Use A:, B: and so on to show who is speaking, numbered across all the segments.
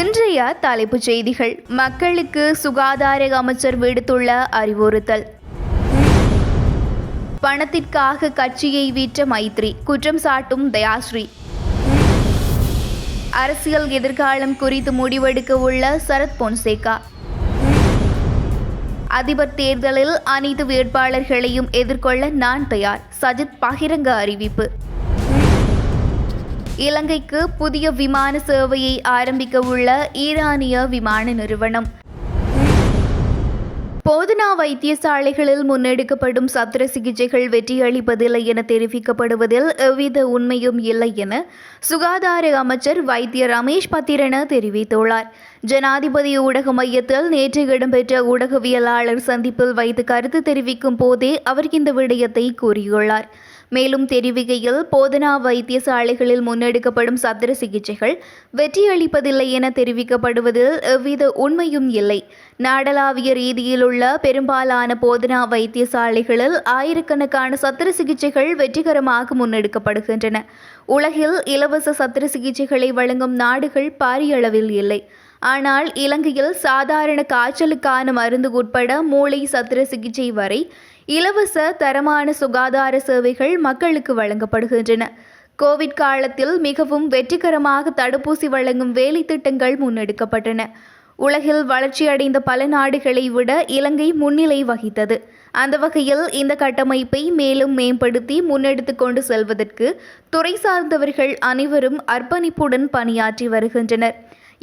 A: இன்றைய தலைப்புச் செய்திகள். மக்களுக்கு சுகாதார அமைச்சர் விடுத்துள்ள அறிவுறுத்தல். பணத்திற்காக கட்சியை வீற்ற மைத்ரி. குற்றம் சாட்டும் தயாஸ்ரீ. அரசியல் எதிர்காலம் குறித்து முடிவெடுக்க உள்ள சரத் பொன்சேகா. அதிபர் தேர்தலில் அனைத்து வேட்பாளர்களையும் எதிர்கொள்ள நான் தயார். சஜித் பகிரங்க அறிவிப்பு. இலங்கைக்கு புதிய விமான சேவையை ஆரம்பிக்க உள்ள ஈரானிய விமான நிறுவனம். போதனா வைத்தியசாலைகளில் முன்னெடுக்கப்படும் சத்திர சிகிச்சைகள் வெற்றியளிப்பதில்லை என தெரிவிக்கப்படுவதில் எவ்வித உண்மையும் இல்லை என சுகாதார அமைச்சர் வைத்திய ரமேஷ் பத்திரன தெரிவித்துள்ளார். ஜனாதிபதி ஊடக மையத்தில் நேற்று இடம்பெற்ற ஊடகவியலாளர் சந்திப்பில் வைத்து கருத்து தெரிவிக்கும் போதே அவர் இந்த விடயத்தை கூறியுள்ளார். மேலும் தெரிவிக்கையில் போதனா வைத்தியசாலைகளில் முன்னெடுக்கப்படும் சத்திர சிகிச்சைகள் வெற்றியளிப்பதில்லை என தெரிவிக்கப்படுவதில் எவ்வித உண்மையும் இல்லை. நாடளாவிய ரீதியில் உள்ள பெரும்பாலான போதனா வைத்தியசாலைகளில் ஆயிரக்கணக்கான சத்திர சிகிச்சைகள் வெற்றிகரமாக முன்னெடுக்கப்படுகின்றன. உலகில் இலவச சத்திர சிகிச்சைகளை வழங்கும் நாடுகள் பாரிய அளவில் இல்லை. ஆனால் இலங்கையில் சாதாரண காய்ச்சலுக்கான மருந்து உட்பட மூளை சத்திர சிகிச்சை வரை இலவச தரமான சுகாதார சேவைகள் மக்களுக்கு வழங்கப்படுகின்றன. கோவிட் காலத்தில் மிகவும் வெற்றிகரமாக தடுப்பூசி வழங்கும் வேலை திட்டங்கள் முன்னெடுக்கப்பட்டன. உலகில் வளர்ச்சியடைந்த பல நாடுகளை விட இலங்கை முன்னிலை வகித்தது. அந்த வகையில் இந்த கட்டமைப்பை மேலும் மேம்படுத்தி முன்னெடுத்து கொண்டு செல்வதற்கு துறை சார்ந்தவர்கள் அனைவரும் அர்ப்பணிப்புடன் பணியாற்றி வருகின்றனர்.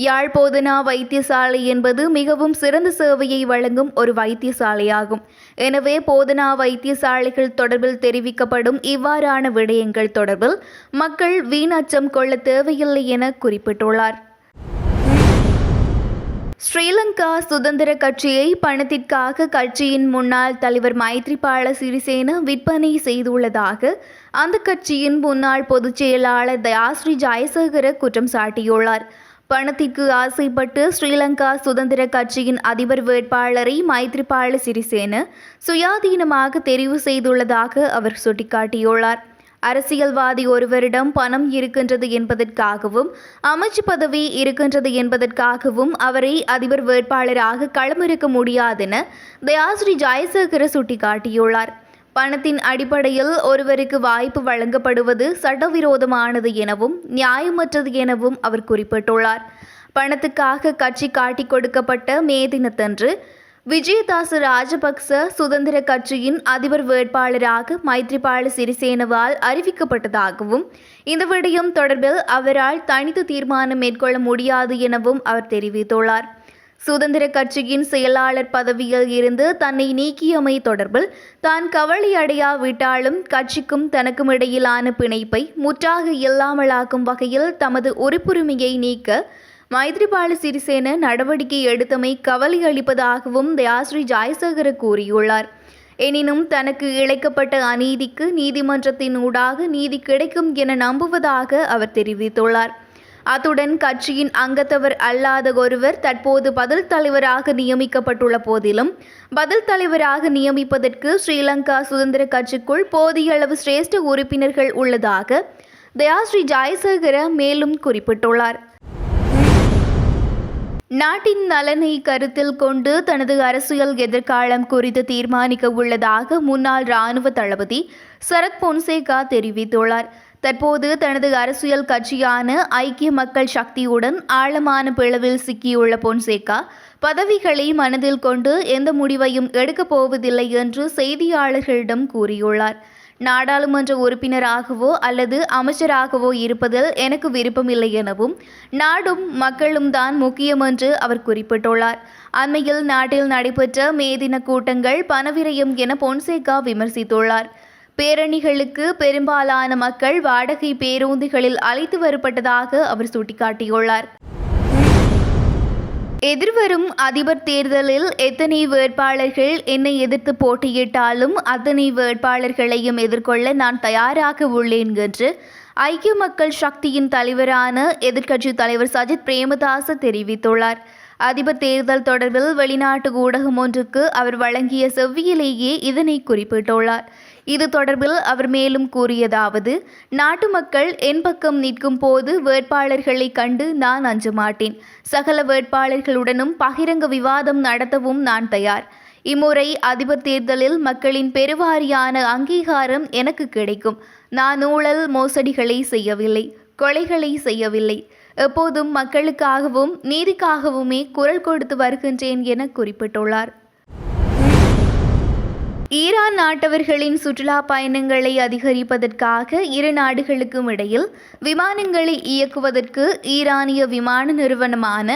A: யாழ் போதனா வைத்தியசாலை என்பது மிகவும் சிறந்த சேவையை வழங்கும் ஒரு வைத்தியசாலையாகும். எனவே போதனா வைத்தியசாலைகள் தொடர்பில் தெரிவிக்கப்படும் இவ்வாறான விடயங்கள் தொடர்பில் மக்கள் வீணச்சம் கொள்ள தேவையில்லை என குறிப்பிட்டுள்ளார். ஸ்ரீலங்கா சுதந்திர கட்சியை பணத்திற்காக கட்சியின் முன்னாள் தலைவர் மைத்ரிபால சிறிசேன விற்பனை செய்துள்ளதாக அந்த கட்சியின் முன்னாள் பொதுச் செயலாளர் தயாஸ்ரீ ஜெயசேகர குற்றம் சாட்டியுள்ளார். பணத்திற்கு ஆசைப்பட்டு ஸ்ரீலங்கா சுதந்திர கட்சியின் அதிபர் வேட்பாளரை மைத்ரிபால சிறிசேன சுயாதீனமாக தெரிவு செய்துள்ளதாக அவர் சுட்டிக்காட்டியுள்ளார். அரசியல்வாதி ஒருவரிடம் பணம் இருக்கின்றது என்பதற்காகவும் அமைச்சு பதவி இருக்கின்றது என்பதற்காகவும் அவரை அதிபர் வேட்பாளராக களமிறக்க முடியாதென தயாஸ்ரீ ஜெயசேகர சுட்டிக்காட்டியுள்ளார். பணத்தின் அடிப்படையில் ஒருவருக்கு வாய்ப்பு வழங்கப்படுவது சட்டவிரோதமானது எனவும் நியாயமற்றது எனவும் அவர் குறிப்பிட்டுள்ளார். பணத்துக்காக கட்சி காட்டிக் கொடுக்கப்பட்ட மே தினத்தன்று விஜயதாச ராஜபக்ச சுதந்திர கட்சியின் அதிபர் வேட்பாளராக மைத்ரிபால சிறிசேனவால் அறிவிக்கப்பட்டதாகவும் இந்த விடயம் தொடர்பில் அவரால் தனித்து தீர்மானம் மேற்கொள்ள முடியாது எனவும் அவர் தெரிவித்துள்ளார். சுதந்திர கட்சியின் செயலாளர் பதவியில் இருந்து தன்னை நீக்கியமை தொடர்பில் தான் கவலை அடையாவிட்டாலும் கட்சிக்கும் தனக்கும் இடையிலான பிணைப்பை முற்றாக இல்லாமலாக்கும் வகையில் தமது உறுப்புரிமையை நீக்க மைத்ரிபால சிறிசேன நடவடிக்கை எடுத்தமை கவலை அளிப்பதாகவும் தயாஸ்ரீ ஜெயசேகர கூறியுள்ளார். எனினும் தனக்கு இழைக்கப்பட்ட அநீதிக்கு நீதிமன்றத்தின் ஊடாக நீதி கிடைக்கும் என நம்புவதாக அவர் தெரிவித்துள்ளார். அத்துடன் கட்சியின் அங்கத்தவர் அல்லாத ஒருவர் தற்போது பதில் தலைவராக நியமிக்கப்பட்டுள்ள போதிலும் பதில் தலைவராக நியமிப்பதற்கு ஸ்ரீலங்கா சுதந்திர கட்சிக்குள் போதிய அளவு சிரேஷ்ட உறுப்பினர்கள் உள்ளதாக தயாஸ்ரீ ஜாயசேகர மேலும் குறிப்பிட்டுள்ளார். நாட்டின் நலனை கருத்தில் கொண்டு தனது அரசியல் எதிர்காலம் குறித்து தீர்மானிக்க உள்ளதாக முன்னாள் ராணுவ தளபதி சரத் பொன்சேகா தெரிவித்துள்ளார். தற்போது தனது அரசியல் கட்சியான ஐக்கிய மக்கள் சக்தியுடன் ஆழமான பிளவில் சிக்கியுள்ள பொன்சேகா பதவிகளை மனதில் கொண்டு எந்த முடிவையும் எடுக்கப் போவதில்லை என்று செய்தியாளர்களிடம் கூறியுள்ளார். நாடாளுமன்ற உறுப்பினராகவோ அல்லது அமைச்சராகவோ இருப்பதில் எனக்கு விருப்பமில்லை எனவும் நாடும் மக்களும் தான் முக்கியம் என்று அவர் குறிப்பிட்டுள்ளார். அண்மையில் நாட்டில் நடைபெற்ற மே தின கூட்டங்கள் பணவிரயம் என பொன்சேகா விமர்சித்துள்ளார். பேரணிகளுக்கு பெரும்பாலான மக்கள் வாடகை பேருந்துகளில் அழைத்து வரப்பட்டதாக அவர் சுட்டிக்காட்டியுள்ளார். எதிர்வரும் அதிபர் தேர்தலில் எத்தனை வேட்பாளர்கள் என்னை எதிர்த்து போட்டியிட்டாலும் அத்தனை வேட்பாளர்களையும் எதிர்கொள்ள நான் தயாராக உள்ளேன் என்று ஐக்கிய மக்கள் சக்தியின் தலைவரான எதிர்க்கட்சி தலைவர் சஜித் பிரேமதாச தெரிவித்துள்ளார். அதிபர் தேர்தல் தொடர்பில் வெளிநாட்டு ஊடகம் ஒன்றுக்கு அவர் வழங்கிய செவ்வியிலேயே இதனை குறிப்பிட்டுள்ளார். இது தொடர்பில் அவர் மேலும் கூறியதாவது நாட்டு மக்கள் என் பக்கம் நிற்கும் போது வேட்பாளர்களை கண்டு நான் அஞ்ச மாட்டேன். சகல வேட்பாளர்களுடனும் பகிரங்க விவாதம் நடத்தவும் நான் தயார். இம்முறை அதிபர் தேர்தலில் மக்களின் பெருவாரியான அங்கீகாரம் எனக்கு கிடைக்கும். நான் ஊழல் மோசடிகளை செய்யவில்லை கொலைகளை செய்யவில்லை. எப்போதும் மக்களுக்காகவும் நீதிக்காகவுமே குரல் கொடுத்து வருகின்றேன் என குறிப்பிட்டுள்ளார். ஈரான் நாட்டவர்களின் சுற்றுலா பயணங்களை அதிகரிப்பதற்காக இரு நாடுகளுக்கும் இடையில் விமானங்களை இயக்குவதற்கு ஈரானிய விமான நிறுவனமான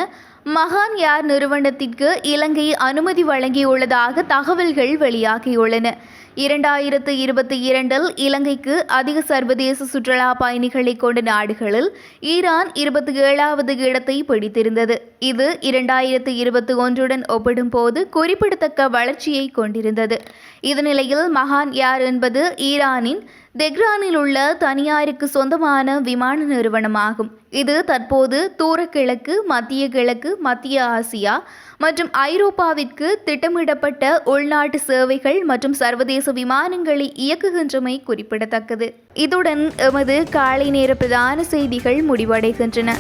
A: மகான் யார் நிறுவனத்திற்கு இலங்கை அனுமதி வழங்கியுள்ளதாக தகவல்கள் வெளியாகியுள்ளன. இரண்டாயிரத்து இருபத்தி இரண்டில் இலங்கைக்கு அதிக சர்வதேச சுற்றுலா பயணிகளை கொண்ட நாடுகளில் ஈரான் இருபத்தி ஏழாவது இடத்தை பிடித்திருந்தது. இது இரண்டாயிரத்து இருபத்தி ஒன்றுடன் ஒப்பிடும்போது குறிப்பிடத்தக்க வளர்ச்சியை கொண்டிருந்தது. இந்நிலையில் மகான் யார் என்பது ஈரானின் தெஹ்ரானில் உள்ள தனியாருக்கு சொந்தமான விமான நிறுவனமாகும். இது தற்போது தூரக்கிழக்கு மத்திய கிழக்கு மத்திய ஆசியா மற்றும் ஐரோப்பாவிற்கு திட்டமிடப்பட்ட உள்நாட்டு சேவைகள் மற்றும் சர்வதேச விமானங்களை இயக்குகின்றமை குறிப்பிடத்தக்கது. இதுடன் எமது காலை நேர பிரதான செய்திகள் முடிவடைகின்றன.